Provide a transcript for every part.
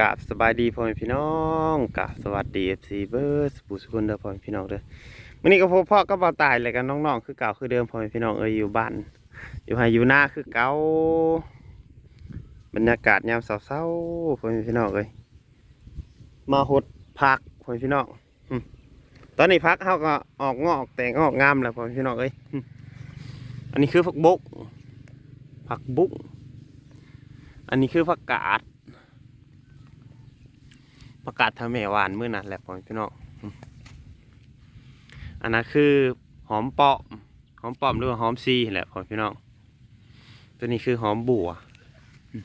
กราบสบายดีพ่อแม่พี่น้องกราบสวัสดีเอฟซีเบิร์ดสปูสกุลเด้อพ่อแม่พี่น้องเด้อมื้อนี้ก็พบพ่อก็บ่าวตายเลยกันน้องๆคือเก่าคือเดิมพ่อแม่พี่น้องเอ้ยอยู่บ้าน อยู่ไห้อยู่หน้าคือเก่าบรรยากาศยามเช้าๆพ่อแม่พี่น้องเอ้ยมาหดผักพ่อแม่พี่น้องตอนนี้พักเฮาก็ออกงอกแต่งออกงามแล้วพ่อแม่พี่น้องเอ้ยอันนี้คือผักบุกผักบุกอันนี้คือผักกาด ประกาศทำแม่หวานมื้อนั้นแหละพ่อแม่พี่น้องอืมอันนั้นคือหอมปอมหอมปอมหรือว่าหอมซีแหละพ่อแม่พี่น้องตัวนี้คือหอมบัวอืม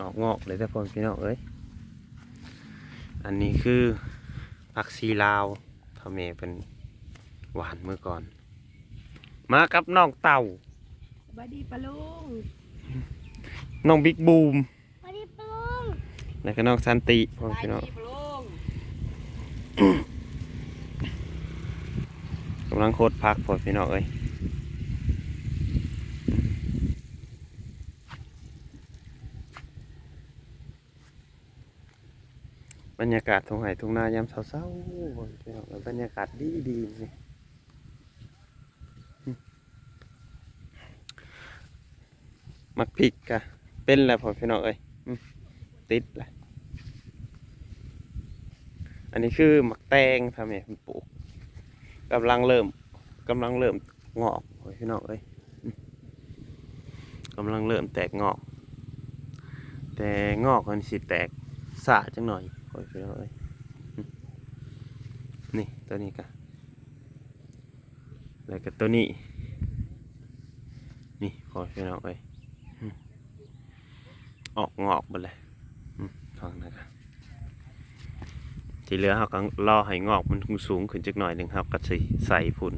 ออกงอกเลยแต่พ่อแม่พี่น้องเอ้ยอันนี้คือผักซีลาวทำแม่เป็นหวานเมื่อก่อน มากับน้องเต่าสวัสดีปะลุงน้องบิ๊กบูมสวัสดีปะลุง แล้วก็น้องสันติพ่อแม่พี่น้องปะลุงกำลังโคตรพักพอพี่น้องเอ้ยบรรยากาศทงไห่ทงนายามเช้าๆพอพี่น้องแล้วบรรยากาศดีดีๆนี่มักพริกกะเป็นแล้วพอพี่น้องเอ้ยอืมติดแหละ อันนี้คือหมักแตงทำไงมันปลูกกำลังเริ่มกำลังเริ่มงอกโอ้ยพี่น้องเอ้ยกำลังเริ่มแตกงอก แต่งอกมันสิแตกสะจังหน่อยโอ้ยพี่น้องเอ้ยนี่ตัวนี้กันแล้วก็ตัวนี้ นี่โอ้ยพี่น้องเอ้ยออกงอกหมดเลยฟังนะครับ ที่เหลือเขาก็รอให้งอกมันสูงขึ้นจักหน่อยหนึ่งครับก็สิใส่พุ่น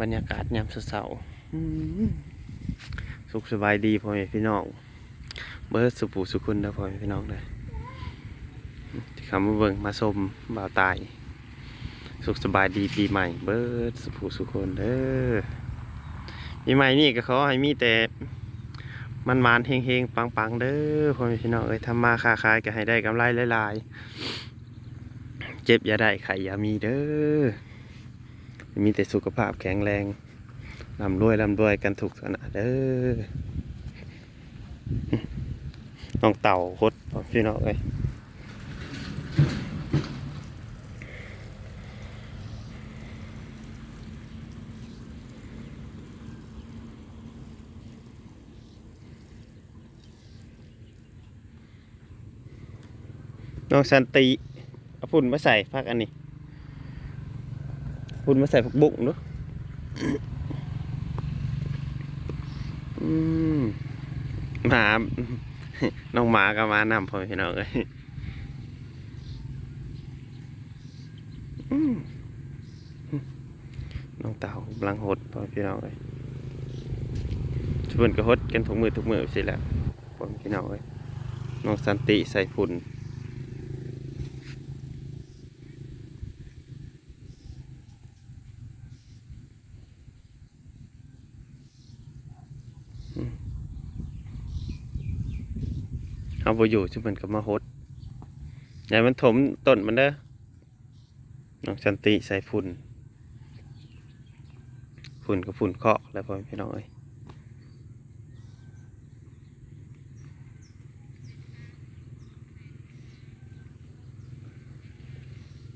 บรรยากาศยามเช้าๆอืมสุขสบายดีพ่อแม่พี่น้องเบิร์ดสุปูสุคุณนะพ่อแม่พี่น้องเลยที่คำมาเบิ่งมาชมบ่าวตาย สุขสบายดีปีใหม่ เบิร์ดสุปูสุคนเด้อปีใหม่นี่ก็ขอให้มีแต่ มันมานเฮงเฮงปังปังๆเด้อพ่อพี่น้องเอ้ยทำมาค้าขายก็ให้ได้กำไรหลายๆ เจ็บอย่าได้ไข่อย่ามีเด้อ มีแต่สุขภาพแข็งแรงร่ำรวยร่ำรวยกันถูกสนะเด้อน้องเต่าคดพ่อพี่น้องเอ้ย น้องสันติเอาพุ่นมาใส่พักอันนี้พุ่นมาใส่ผักบุ้งเนาะหมาน้องหมาก็มานำพ่อพี่น้องเลยน้องเต่ากำลังหดพ่อพี่น้องเลยชวนก็หดกันทุกมือทุกมือสิแหละพ่อพี่น้องเลยน้องสันติใส่ฝุ่น เอาไปอยู่ชุมันก็มาหดอย่ามันถมต้นมันเด้อน้องชันติใส่ฝุ่น ฝุ่นกับฝุ่นเคาะแล้วพ่อพี่น้องเอ้ย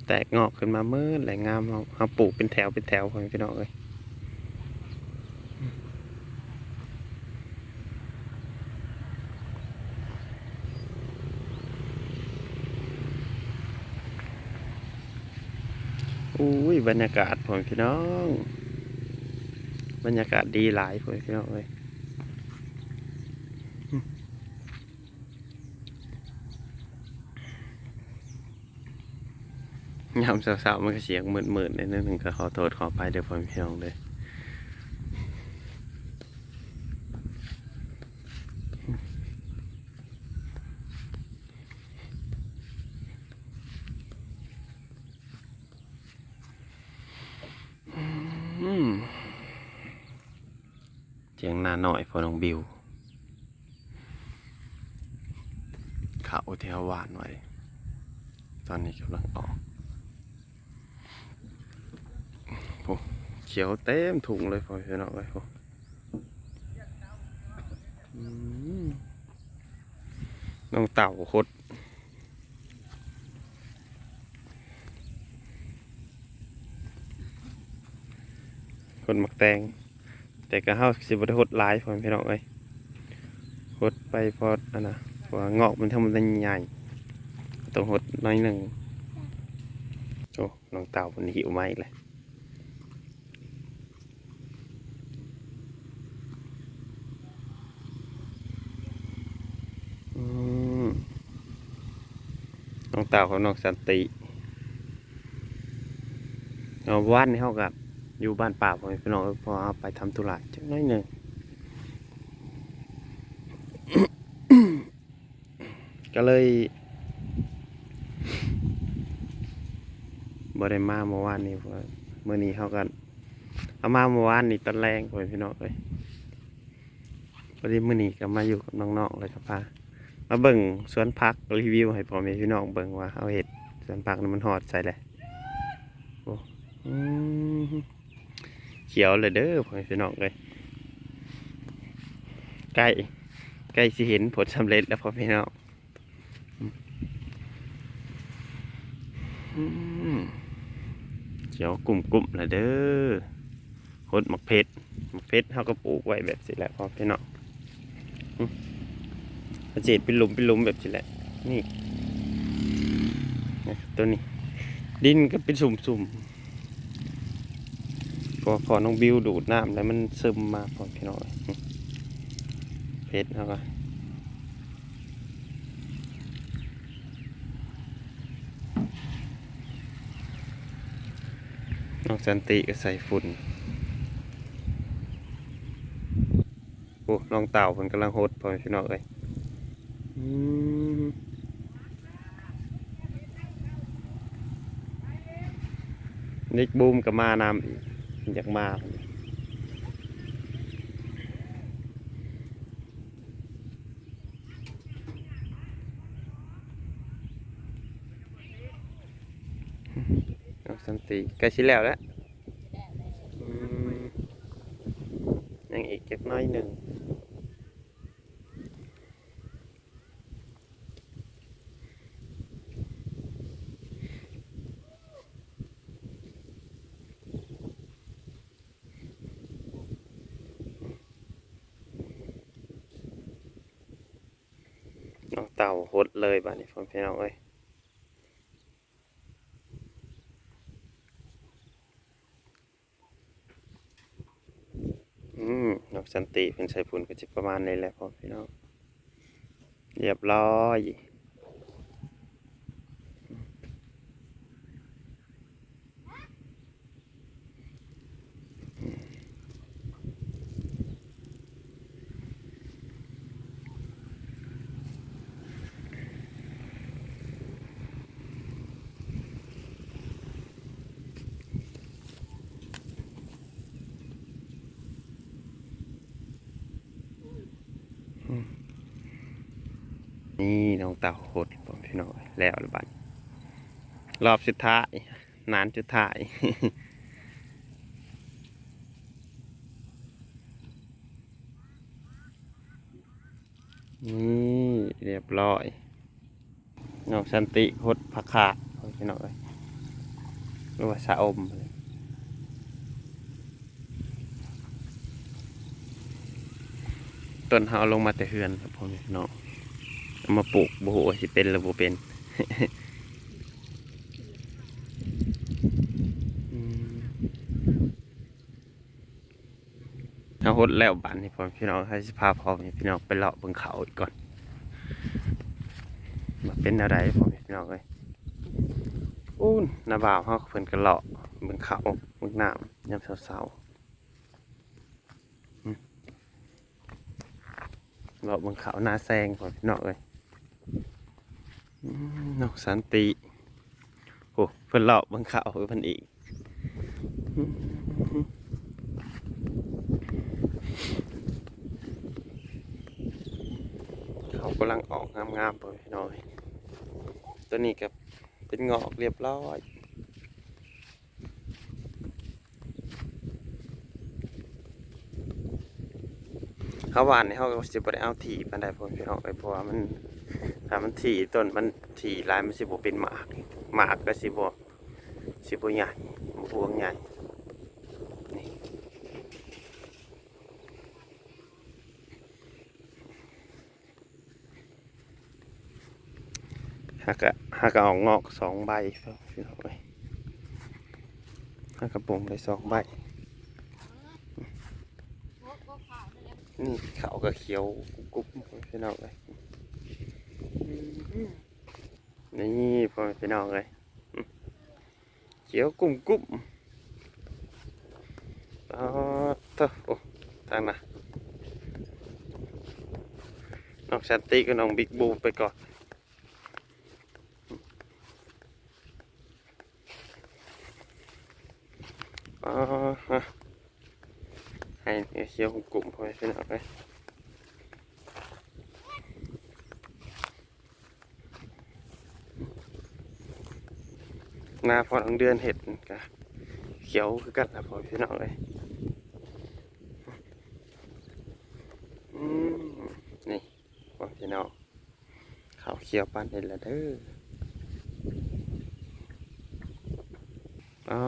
แตกงอกขึ้นมาเมื่อแหลงงามเอาเอาปลูกเป็นแถวเป็นแถวพ่อพี่น้องเอ้ย อุ้ยบรรยากาศผมพี่น้อง บรรยากาศดีหลายผมพี่น้องเลยยามสาวๆมันก็เสียงหมื่นๆในนั้นหนึ่งก็ขอโทษขอไปเดี๋ยวผมพี่น้องเลย เจียงนาหน่อยพอน้องบิวขาโอเทวหวานไว้ ตอนนี้กำลังออกโอ้เขียวเต็มถุงเลยพอเห็นเอาไว้พอน้องเต่าโคตร คนมักแตง แต่ก็เฮาสิบ่ได้หดหลายพ่อพี่น้องเอ้ยหดไปพออันน่ะเพราะว่างอกมันทำมันใหญ่ต้องหดน้อยหนึ่งโอ้น้องเต่ามันหิวไหมเลยน้องเต่ากับน้องสันติเอาว่านนี่เฮากับ อยู่บ้านป่าพ่อพี่น้องพอเอาไปทำธุระจักหน้อยหนึ่งก็เลยบ่ได้มาเมื่อวานนี้เมื่อนี้เขากันเอามาเมื่อวานนี้ตอนแรงพ่อพี่น้องเลยพอดีมื่อนี้ก็มาอยู่กับน้องๆเลยครับพามาเบิ่งสวนผักรีวิวให้พ่อแม่พี่น้องเบิ่งว่าเอาเห็ดสวนผักนั้นมันหอดใส่เลยโอ้ ขียวเลยเด้อพ่อพี่น้องเลยใกล้ใกล้สิเห็นผลสำเร็จแล้วพ่อพี่น้องเขียวกลุ่มกลุ่มๆเลยเด้อหดหมักเพชรหมักเพชรเขาก็ปลูกไว้แบบสิแหละพ่อพี่น้องอืมเจดเป็นหลุมเป็นหลุมแบบสิแหละนี่ตัวนี้ ดินก็เป็นสุ่มๆ พอพอน้องบิวดูดน้ำแล้วมันซึมมาพอพี่น้องเพชรแล้วก็น้องสันติก็ใส่ฝุ่นโอ้น้องเต่ามันกำลังหดพอพี่น้องเลยอืมนิกบูมกับมาน้ำอีก อยากมาเอาสันติใกล้ชิแล้วแล้วอืมยังอีกเก็บน้อยหนึ่งน้อง เต่าหดเลยบ้านี้พ่อพี่น้องเอ้ยอืมน้องสันติเป็นใส่ผุนก็จะประมาณนี้แหละพ่อพี่น้องเรียบร้อย นี่น้องเต่าหดพ่อพี่น้องเอ้ยแล้วละบัดรอบสุดท้ายนานสุดท้ายนี่เรียบร้อยน้องสันติหดผักขาดพ่อพี่น้องเอ้ยหรือว่าสะอมเลยต้นเฮาลงมาแต่เฮือนครับพ่อแม่พี่น้อง มาปลูกบ่ฮู้ว่าสิเป็นหรือบ่เป็นเอาหดแล้วบานนี่พอแม่พี่น้องให้สิพาพ่อพี่น้องไปเลาะบิ่งเขาอีกก่อนมาเป็นอะไรพอพี่น้องเอ้ยอู้นนาบ่าวเฮาเพิ่นก็เลาะบิ่งเขาบิ่งน้ำยามเช้าๆอืมเลาะบิ่งเขาหน้าแซงพ่อพี่น้องเอ้ย อืมนกสันติโอ้เพิ่นเลาะเบิ่งเขาเพิ่นอีกเขากำลังออกงามๆพ่อแม่องตัวนี้กับเป็นงอกเรียบร้อยเขาหวานในเขาก็สิบ่ได้เอาถี่ปานใดพ่อแม่พี่น้องเอ้ยเพราะว่ามัน ถ้ามันถี่ต้นมันถี่ลายมันสิบ่เป็นหมากหมากก็สิบ่สิบ่ใหญ่บ่พวงใหญ่นี่หากะหากะออกงอกสองใบพี่น้องเอ้ยหากระปงได้สองใบนี่เขาก็เขียวกุ๊บๆพี่น้องเลย นี่พ่อพี่น้องเลยเขียวกุ้มกุ้มอ๋อเถอะโอ้ทางน่ะน้องชันติกับน้องบิ๊กบูไปก่อนอ๋อฮะให้เขียวกลุ่มพ่อพี่น้องเลย นาพอทั้งเดือนเห็ดกะเขียวคือกันนะพอพี่น้องเลยนี่พอแม่พี่น้องเขาวเขียวปานนี่แหละเด้ออ๋อ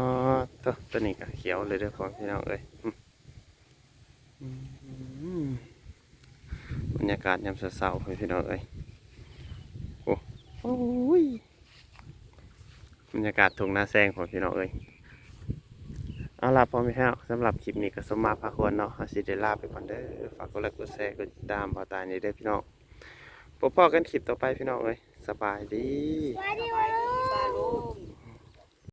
ตัวตัวนี้ก็เขียวเลยเด้อพอแม่พี่น้องเอ้ยบรรยากาศยามเช้าๆพี่น้องเอ้ยโอ้โอ้ย บรรยากาศทุ่งนาแซงของพี่น้องเอ้ยเอาล่ะพอไหมแล้วสำหรับคลิปนี้ก็สมมาพาควรเนาะอาสิเดลาไปก่อนเด้อฝากกดไลค์กดแชร์กดติดตามบ่าวตายนี่เด้อพี่น้องพบพ่อกันคลิปต่อไปพี่น้องเอ้ยสบายดีสวัสดีปะลุ